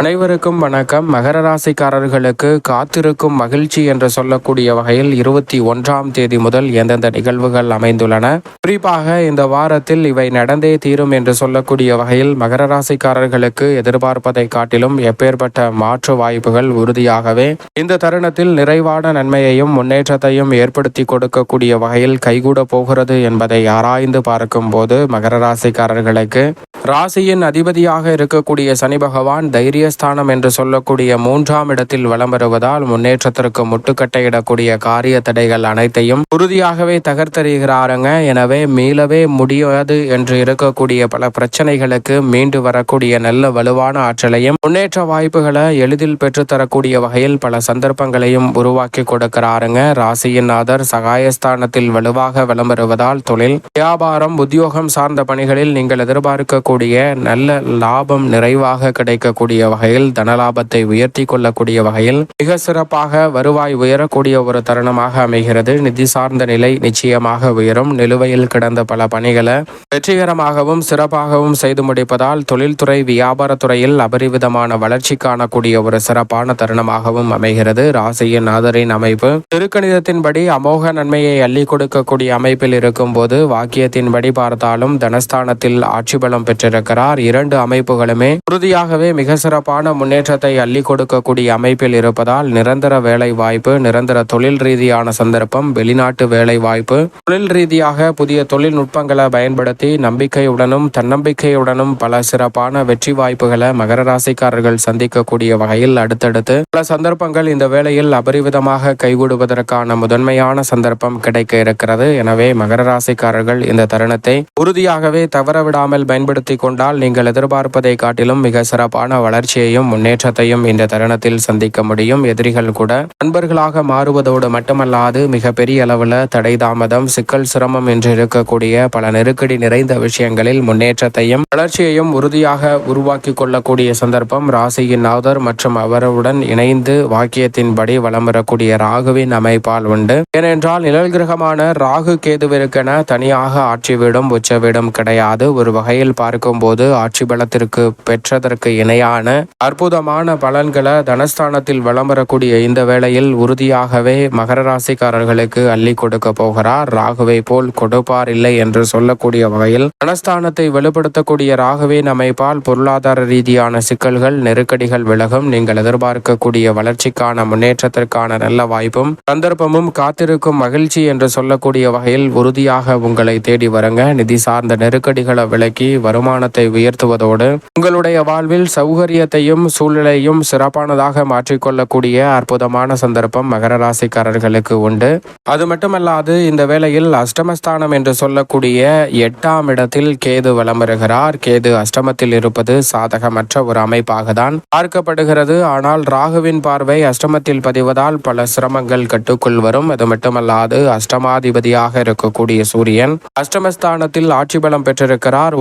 அனைவருக்கும் வணக்கம். மகர ராசிக்காரர்களுக்கு காத்திருக்கும் மகிழ்ச்சி என்று சொல்லக்கூடிய வகையில் இருபத்தி ஒன்றாம் தேதி முதல் எந்தெந்த நிகழ்வுகள் அமைந்துள்ளன? குறிப்பாக இந்த வாரத்தில் இவை நடந்தே தீரும் என்று சொல்லக்கூடிய வகையில் மகர ராசிக்காரர்களுக்கு எதிர்பார்ப்பதை காட்டிலும் எப்பேற்பட்ட மாற்று வாய்ப்புகள் உறுதியாகவே இந்த தருணத்தில் நிறைவான நன்மையையும் முன்னேற்றத்தையும் ஏற்படுத்தி கொடுக்கக்கூடிய வகையில் கைகூட போகிறது என்பதை ஆராய்ந்து பார்க்கும் போது மகர ராசிக்காரர்களுக்கு ராசியின் அதிபதியாக இருக்கக்கூடிய சனி பகவான் தைரியஸ்தானம் என்று சொல்லக்கூடிய மூன்றாம் இடத்தில் வலம் வருவதால் முன்னேற்றத்திற்கு முட்டுக்கட்டையிடக்கூடிய காரிய தடைகள் அனைத்தையும் உறுதியாகவே தகர்த்தறிகிறாருங்க. எனவே மீளவே முடியாது என்று இருக்கக்கூடிய பல பிரச்சனைகளுக்கு மீண்டு வரக்கூடிய நல்ல வலுவான ஆற்றலையும் முன்னேற்ற வாய்ப்புகளை எளிதில் பெற்றுத்தரக்கூடிய வகையில் பல சந்தர்ப்பங்களையும் உருவாக்கி கொடுக்கிறாருங்க. ராசியின் ஆதர் சகாயஸ்தானத்தில் வலுவாக வலம் வருவதால் தொழில் வியாபாரம் உத்தியோகம் சார்ந்த பணிகளில் நீங்கள் எதிர்பார்க்க கிடைக்கக்கூடிய நல்ல லாபம் நிறைவாக கிடைக்கக்கூடிய வகையில் தனலாபத்தை உயர்த்தி கொள்ளக்கூடிய வகையில் மிக சிறப்பாக வருவாய் உயரக்கூடிய ஒரு தருணமாக அமைகிறது. நிதி சார்ந்த நிலை நிச்சயமாக உயரும். நிலுவையில் கிடந்த பல பணிகளை வெற்றிகரமாகவும் சிறப்பாகவும் செய்து முடிப்பதால் தொழில்துறை வியாபாரத்துறையில் அபரிவிதமான வளர்ச்சி காணக்கூடிய ஒரு சிறப்பான தருணமாகவும் அமைகிறது. ராசியின் ஆதரின் அமைப்பு. திருக்கணிதத்தின்படி அமோக நன்மையை அள்ளி கொடுக்கக்கூடிய அமைப்பில் இருக்கும் போது வாக்கியத்தின்படி பார்த்தாலும் தனஸ்தானத்தில் ஆட்சி பலம் பெற்றிருக்கிறார். இரண்டு அமைப்புகளுமே உறுதியாகவே மிக சிறப்பான முன்னேற்றத்தை அள்ளி கொடுக்கக்கூடிய அமைப்பில் இருப்பதால் நிரந்தர வேலை வாய்ப்பு நிரந்தர தொழில் ரீதியான சந்தர்ப்பம் வெளிநாட்டு வேலை வாய்ப்பு தொழில் ரீதியாக புதிய தொழில்நுட்பங்களை பயன்படுத்தி நம்பிக்கையுடனும் தன்னம்பிக்கையுடனும் பல சிறப்பான வெற்றி வாய்ப்புகளை மகர ராசிக்காரர்கள் சந்திக்கக்கூடிய வகையில் அடுத்தடுத்து பல சந்தர்ப்பங்கள் இந்த வேளையில் அபரிவிதமாக கைகூடுவதற்கான முதன்மையான சந்தர்ப்பம் கிடைக்க இருக்கிறது. எனவே மகர ராசிக்காரர்கள் இந்த தருணத்தை உறுதியாகவே தவறவிடாமல் பயன்படுத்தி கொண்டால் நீங்கள் எதிர்பார்ப்பதை காட்டிலும் மிக சிறப்பான வளர்ச்சியையும் முன்னேற்றத்தையும் இந்த தருணத்தில் சந்திக்க முடியும். எதிரிகள் கூட நண்பர்களாக மாறுவதோடு மட்டுமல்லாது மிக பெரிய அளவில் தடை தாமதம் சிக்கல் சிரமம் என்று இருக்கக்கூடிய பல நெருக்கடி நிறைந்த விஷயங்களில் முன்னேற்றத்தையும் வளர்ச்சியையும் உறுதியாக உருவாக்கி கொள்ளக்கூடிய சந்தர்ப்பம் ராசியின் நாதர் மற்றும் அவருடன் இணைந்து வாக்கியத்தின்படி வலம் வரக்கூடிய ராகுவின் அமைப்பால் உண்டு. ஏனென்றால் நிழல் கிரகமான ராகு கேதுவிற்கென தனியாக ஆட்சி வீடும் உச்ச வீடும் கிடையாது. ஒரு வகையில் பார்க்க பார்க்கும்போது ஆட்சி பலத்திற்கு பெற்றதற்கு இணையான அற்புதமான பலன்களை தனஸ்தானத்தில் வலம் வரக்கூடிய இந்த வேளையில் உறுதியாகவே மகர ராசிக்காரர்களுக்கு அள்ளி கொடுக்க போகிறார். ராகுவை போல் கொடுப்பார் இல்லை என்று சொல்லக்கூடிய வகையில் தனஸ்தானத்தை வெளிப்படுத்தக்கூடிய ராகுவின் அமைப்பால் பொருளாதார ரீதியான சிக்கல்கள் நெருக்கடிகள் விலகும். நீங்கள் எதிர்பார்க்கக்கூடிய வளர்ச்சிக்கான முன்னேற்றத்திற்கான நல்ல வாய்ப்பும் சந்தர்ப்பமும் காத்திருக்கும் மகிழ்ச்சி என்று சொல்லக்கூடிய வகையில் உறுதியாக உங்களை தேடி வருங்க. நிதி சார்ந்த நெருக்கடிகளை விலக்கி வருமானத்தை உயர்த்துவதோடு உங்களுடைய வாழ்வில் சௌகரியத்தையும் சூழ்நிலையும் சிறப்பானதாக மாற்றிக்கொள்ளக்கூடிய அற்புதமான சந்தர்ப்பம் மகர ராசிக்காரர்களுக்கு உண்டு. அது மட்டுமல்லாது இந்த வேளையில் அஷ்டமஸ்தானம் என்று சொல்லக்கூடிய எட்டாம் இடத்தில் கேது வலம் வருகிறார் கேது அஷ்டமத்தில் இருப்பது சாதகமற்ற ஒரு அமைப்பாக தான் பார்க்கப்படுகிறது. ஆனால் ராகுவின் பார்வை அஷ்டமத்தில் பதிவதால் பல சிரமங்கள் கட்டுக்குள் வரும். அது மட்டுமல்லாது அஷ்டமாதிபதியாக இருக்கக்கூடிய சூரியன் அஷ்டமஸ்தானத்தில் ஆட்சி பலம் பெற்றிருக்கிறார்.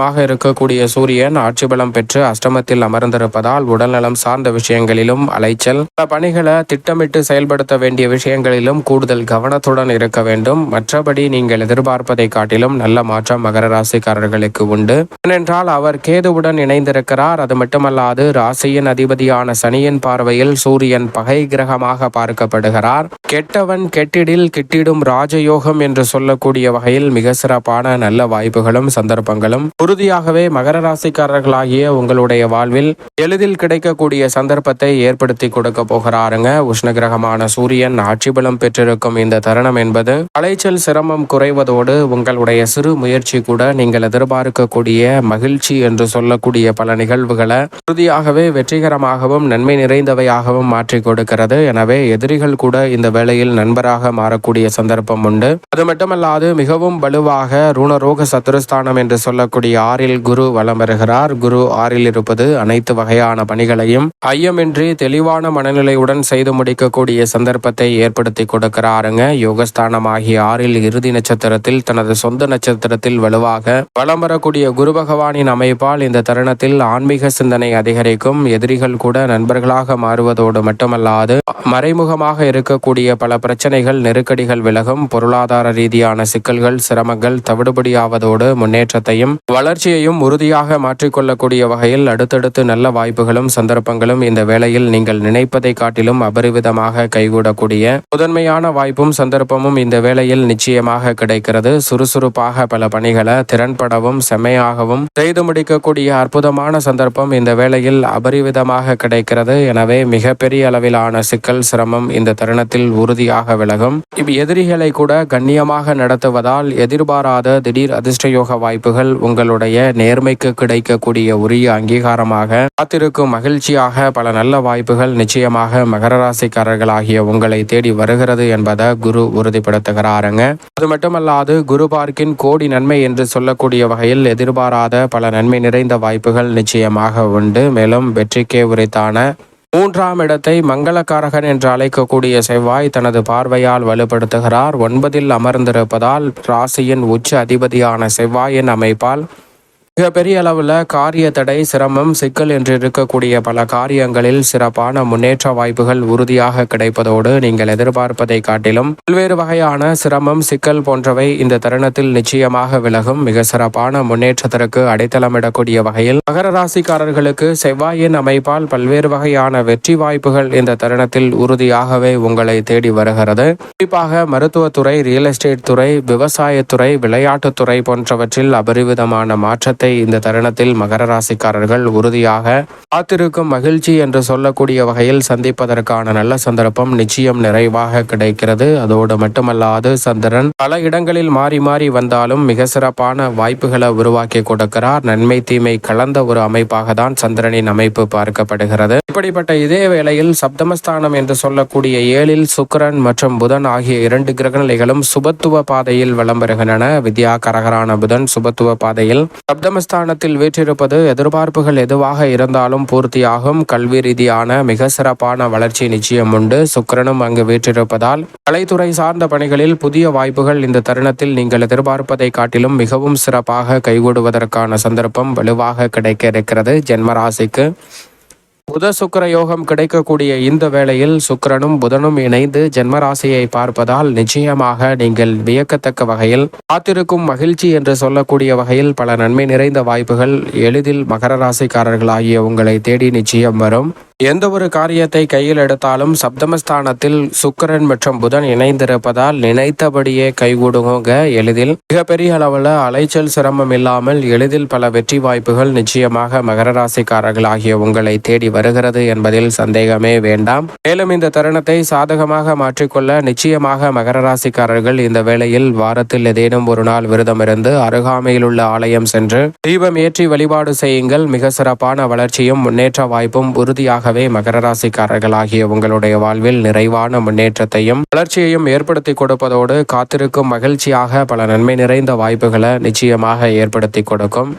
உஷ்ணகிரகமாக இருக்கக்கூடிய சூரியன் ஆட்சி பலம் பெற்று அஷ்டமத்தில் அமர்ந்திருப்பதால் உடல்நலம் சார்ந்த விஷயங்களிலும் அலைச்சல். பல பணிகளை திட்டமிட்டு செயல்படுத்த வேண்டிய விஷயங்களிலும் கூடுதல் கவனத்துடன் இருக்க வேண்டும். மற்றபடி நீங்கள் எதிர்பார்ப்பதை காட்டிலும் நல்ல மாற்றம் மகர ராசிக்காரர்களுக்கு உண்டு. ஏனென்றால் அவர் கேதுவுடன் இணைந்திருக்கிறார். அது மட்டுமல்லாது ராசியின் அதிபதியான சனியின் பார்வையில் சூரியன் பகை கிரகமாக பார்க்கப்படுகிறார். கெட்டவன் கெட்டிடில் கிட்டிடும் ராஜயோகம் என்று சொல்லக்கூடிய வகையில் மிக சிறப்பான நல்ல வாய்ப்புகளும் சந்தர்ப்பங்களும் உறுதியாகவே மகர ராசிக்காரர்களாகிய உங்களுடைய வாழ்வில் எளிதில் கிடைக்கக்கூடிய சந்தர்ப்பத்தை ஏற்படுத்தி கொடுக்க போகிறாருங்க. உஷ்ண கிரகமான சூரியன் ஆட்சி பலம் பெற்றிருக்கும் இந்த தருணம் என்பது அலைச்சல் சிரமம் குறைவதோடு உங்களுடைய சிறு முயற்சி கூட நீங்கள் எதிர்பார்க்கக்கூடிய மகிழ்ச்சி என்று சொல்லக்கூடிய பல நிகழ்வுகளை உறுதியாகவே வெற்றிகரமாகவும் நன்மை நிறைந்தவையாகவும் மாற்றி கொடுக்கிறது. எனவே எதிரிகள் கூட இந்த வேளையில் நண்பராக மாறக்கூடிய சந்தர்ப்பம் உண்டு. அது மட்டுமல்லாது மிகவும் வலுவாக ரூணரோக சத்துருஸ்தானம் என்று சொல்லக்கூடிய ஆறில் குரு வலம் வருகிறார். குரு ஆறில் இருப்பது அனைத்து வகையான பணிகளையும் ஐயமின்றி தெளிவான மனநிலையுடன் செய்து முடிக்கக்கூடிய சந்தர்ப்பத்தை ஏற்படுத்தி கொடுக்கிறாருங்க. யோகஸ்தானமாகிய ஆறில் இறுதி நட்சத்திரத்தில் தனது சொந்த நட்சத்திரத்தில் வலுவாக வலம் வரக்கூடிய குரு பகவானின் அமைப்பால் இந்த தருணத்தில் ஆன்மீக சிந்தனை அதிகரிக்கும். எதிரிகள் கூட நண்பர்களாக மாறுவதோடு மட்டுமல்லாது மறைமுகமாக இருக்கக்கூடிய பல பிரச்சனைகள் நெருக்கடிகள் விலகும். பொருளாதார ரீதியான சிக்கல்கள் சிரமங்கள் தவிடுபடியாவதோடு முன்னேற்றத்தையும் வளர்ச்சியையும் உறுதியாக மாற்றிக்கொள்ளக்கூடிய வகையில் அடுத்தடுத்து நல்ல வாய்ப்புகளும் சந்தர்ப்பங்களும் இந்த வேளையில் நீங்கள் நினைப்பதை காட்டிலும் அபரிவிதமாக கைகூடக்கூடிய முதன்மையான வாய்ப்பும் சந்தர்ப்பமும் இந்த வேளையில் நிச்சயமாக கிடைக்கிறது. சுறுசுறுப்பாக பல பணிகளை திறன்படவும் செம்மையாகவும் செய்து முடிக்கக்கூடிய அற்புதமான சந்தர்ப்பம் இந்த வேளையில் அபரிவிதமாக கிடைக்கிறது. எனவே மிகப்பெரிய அளவிலான சிக்கல் சிரமம் இந்த தருணத்தில் உறுதியாக விலகும். இவ் எதிரிகளை கூட கண்ணியமாக நடத்துவதால் எதிர்பாராத திடீர் அதிர்ஷ்டயோக வாய்ப்புகள் உங்கள் உங்களுடைய நேர்மைக்கு கிடைக்கக்கூடிய உரிய அங்கீகாரமாக காத்திருக்கும் மகிழ்ச்சியாக பல நல்ல வாய்ப்புகள் நிச்சயமாக மகர ராசிக்காரர்களாகிய உங்களை தேடி வருகிறது என்பதை குரு உறுதிப்படுத்துகிறாருங்க. அது மட்டுமல்லாது குரு பார்க்கின் கோடி நன்மை என்று சொல்லக்கூடிய வகையில் எதிர்பாராத பல நன்மை நிறைந்த வாய்ப்புகள் நிச்சயமாக உண்டு. மேலும் வெற்றிக்கே உரித்தான மூன்றாம் இடத்தை மங்களக்காரகன் என்று அழைக்கக்கூடிய செவ்வாய் தனது பார்வையால் வலுப்படுத்துகிறார். ஒன்பதில் அமர்ந்திருப்பதால் ராசியின் உச்ச அதிபதியான செவ்வாயின் அமைப்பால் மிகப்பெரிய அளவில் காரிய தடை சிரமம் சிக்கல் என்று இருக்கக்கூடிய பல காரியங்களில் சிறப்பான முன்னேற்ற வாய்ப்புகள் உறுதியாக கிடைப்பதோடு நீங்கள் எதிர்பார்ப்பதை காட்டிலும் பல்வேறு வகையான சிரமம் சிக்கல் போன்றவை இந்த தருணத்தில் நிச்சயமாக விலகும். மிக சிறப்பான முன்னேற்றத்திற்கு அடைத்தளமிடக்கூடிய வகையில் மகர ராசிக்காரர்களுக்கு செவ்வாயின் அமைப்பால் பல்வேறு வகையான வெற்றி வாய்ப்புகள் இந்த தருணத்தில் உறுதியாகவே உங்களை தேடி வருகிறது. குறிப்பாக மருத்துவத்துறை ரியல் எஸ்டேட் துறை விவசாயத்துறை விளையாட்டுத்துறை போன்றவற்றில் அபரிவிதமான மாற்றத்தை இந்த தருணத்தில் மகர ராசிக்காரர்கள் உறுதியாக காத்திருக்கும் மகிழ்ச்சி என்று சொல்லக்கூடிய வகையில் சந்திப்பதற்கான நல்ல சந்தர்ப்பம் நிச்சயம் நிறைவாக கிடைக்கிறது. அதோடு மட்டுமல்லாது சந்திரன் பல இடங்களில் மாறி மாறி வந்தாலும் மிக சிறப்பான வாய்ப்புகளை உருவாக்கி கொடுக்கிறார். நன்மை தீமை கலந்த ஒரு அமைப்பாக தான் சந்திரனின் அமைப்பு பார்க்கப்படுகிறது. இப்படிப்பட்ட இதே வேளையில் சப்தமஸ்தானம் என்று சொல்லக்கூடிய ஏழில் சுக்கிரன் மற்றும் புதன் ஆகிய இரண்டு கிரகநிலைகளும் சுபத்துவ பாதையில் வலம் பெறுகின்றன வித்யா கரகரான புதன் சுபத்துவ பாதையில் சப்தமஸ்தானத்தில் வீற்றிருப்பது எதிர்பார்ப்புகள் எதுவாக இருந்தாலும் பூர்த்தியாகும். கல்வி ரீதியான மிக சிறப்பான வளர்ச்சி நிச்சயம் உண்டு. சுக்கிரனும் அங்கு வீற்றிருப்பதால் கலைத்துறை சார்ந்த பணிகளில் புதிய வாய்ப்புகள் இந்த தருணத்தில் நீங்கள் எதிர்பார்ப்பதை காட்டிலும் மிகவும் சிறப்பாக கைகூடுவதற்கான சந்தர்ப்பம் வலுவாக கிடைக்க இருக்கிறது. ஜென்மராசிக்கு புத சுக்கர யோகம் கிடைக்கக்கூடிய இந்த வேளையில் சுக்கிரனும் புதனும் இணைந்து ஜென்மராசியை பார்ப்பதால் நிச்சயமாக நீங்கள் வியக்கத்தக்க வகையில் காத்திருக்கும் மகிழ்ச்சி என்று சொல்லக்கூடிய வகையில் பல நன்மை நிறைந்த வாய்ப்புகள் எளிதில் மகர ராசிக்காரர்களாகிய உங்களை தேடி நிச்சயம் வரும். எந்த ஒரு காரியத்தை கையில் எடுத்தாலும் சப்தமஸ்தானத்தில் சுக்கரன் மற்றும் புதன் இணைந்திருப்பதால் நினைத்தபடியே கைகூடுங்க எளிதில். மிகப்பெரிய அளவில் அலைச்சல் சிரமம் இல்லாமல் எளிதில் பல வெற்றி வாய்ப்புகள் நிச்சயமாக மகர ராசிக்காரர்களாகிய உங்களை தேடி வருகிறது என்பதில் சந்தேகமே வேண்டாம். மேலும் இந்த தருணத்தை சாதகமாக மாற்றிக்கொள்ள நிச்சயமாக மகர ராசிக்காரர்கள் இந்த வேளையில் வாரத்தில் ஏதேனும் ஒரு நாள் விரதம் இருந்து அருகாமையில் உள்ள ஆலயம் சென்று தீபம் ஏற்றி வழிபாடு செய்யுங்கள். மிக சிறப்பான வளர்ச்சியும் முன்னேற்ற வாய்ப்பும் உறுதியாக உறுதியாகவே மகர ராசிக்காரர்களாகிய உங்களுடைய வாழ்வில் நிறைவான முன்னேற்றத்தையும் வளர்ச்சியையும் ஏற்படுத்தி கொடுப்பதோடு காத்திருக்கும் மகிழ்ச்சியாக பல நன்மை நிறைந்த வாய்ப்புகளை நிச்சயமாக ஏற்படுத்தி கொடுக்கும்.